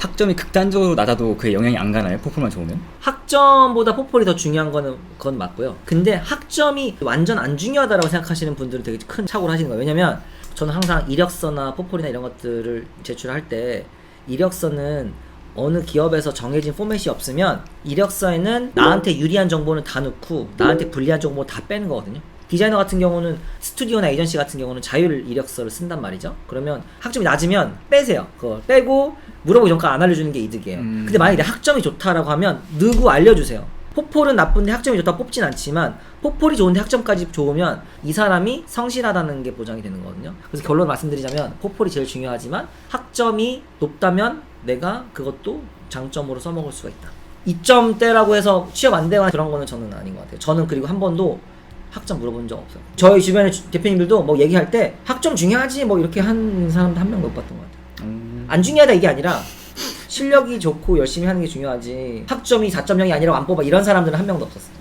학점이 극단적으로 낮아도 그에 영향이 안 가나요? 포폴만 좋으면? 학점보다 포폴이 더 중요한 거는 그건 맞고요. 근데 학점이 완전 안 중요하다라고 생각하시는 분들은 되게 큰 착오를 하시는 거예요. 왜냐면 저는 항상 이력서나 포폴이나 이런 것들을 제출할 때 이력서는 어느 기업에서 정해진 포맷이 없으면 이력서에는 나한테 유리한 정보는 다 넣고 나한테 불리한 정보 다 빼는 거거든요. 디자이너 같은 경우는 스튜디오나 에이전시 같은 경우는 자율 이력서를 쓴단 말이죠. 그러면 학점이 낮으면 빼세요. 그거 빼고 물어보기 전까지 안 알려주는 게 이득이에요. 음. 근데 만약에 내 학점이 좋다라고 하면 누구 알려주세요. 포폴은 나쁜데 학점이 좋다 뽑진 않지만 포폴이 좋은데 학점까지 좋으면 이 사람이 성실하다는 게 보장이 되는 거거든요. 그래서 결론 말씀드리자면 포폴이 제일 중요하지만 학점이 높다면 내가 그것도 장점으로 써먹을 수가 있다. 2점대라고 해서 취업 안 되거나 그런 거는 저는 아닌 것 같아요. 저는 그리고 한 번도 학점 물어본 적 없어요. 저희 주변의 주- 대표님들도 뭐 얘기할 때 학점 중요하지 뭐 이렇게 한 사람도 한 명도 못 봤던 것 같아요. 음... 안 중요하다 이게 아니라 실력이 좋고 열심히 하는 게 중요하지 학점이 4.0이 아니라고 안 뽑아 이런 사람들은 한 명도 없었어요.